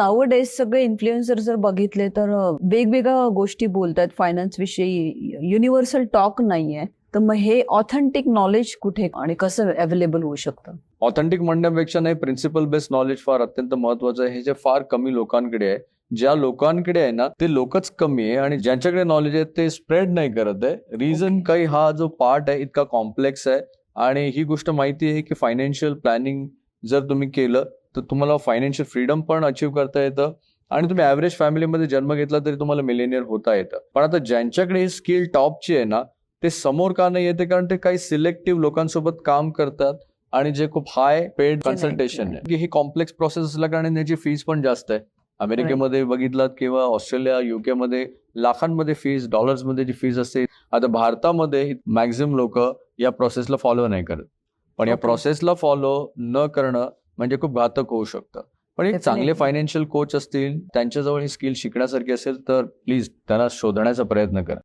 Now days सगळे influencer जर बघितले तर वेगवेगळ्या गोष्टी बोलतात. फायनान्स विषयी युनिव्हर्सल टॉक नाहीये. तर मग हे ऑथेंटिक नॉलेज कुठे आणि कसं अवेलेबल होऊ शकतं? ऑथेंटिक म्हणण्यापेक्षा नाही प्रिन्सिपल बेस्ड नॉलेज फार अत्यंत महत्वाचं आहे. हे जे फार कमी लोकांकडे आहे ज्या लोकांकडे आहे ना ते लोकच कमी आहे आणि ज्यांच्याकडे नॉलेज आहे ते स्प्रेड नाही करत आहे. Reason Okay. काही हा जो पार्ट आहे इतका कॉम्प्लेक्स आहे. आणि ही गोष्ट माहिती आहे की फायनान्शियल प्लॅनिंग जर तुम्ही केलं तर तुम्हाला फायनान्शियल फ्रीडम पण अचीव्ह करता येतं. आणि तुम्ही ऍव्हरेज फॅमिलीमध्ये जन्म घेतला तरी तुम्हाला मिलेनियर होता येतं. पण आता ज्यांच्याकडे ही स्किल टॉपची आहे ना ते समोर का नाही येते? कारण ते काही सिलेक्टिव्ह लोकांसोबत काम करतात आणि जे खूप हाय पेड कन्सल्टेशन. आहे. की ही कॉम्प्लेक्स प्रोसेस असल्या कारणे त्याची फीस पण जास्त आहे. अमेरिकेमध्ये बघितलात किंवा ऑस्ट्रेलिया युके मध्ये लाखांमध्ये फीस डॉलर्समध्ये जी फीस असते आता भारतामध्ये मॅक्झिमम लोक या प्रोसेसला फॉलो नाही करत. पण या. प्रोसेसला फॉलो न करणं म्हणजे खूप घातक होऊ शकतं पण एक चांगले. फायनान्शियल कोच असतील त्यांच्याजवळ ही स्किल शिकण्यासारखी असेल तर प्लीज त्यांना शोधण्याचा प्रयत्न करा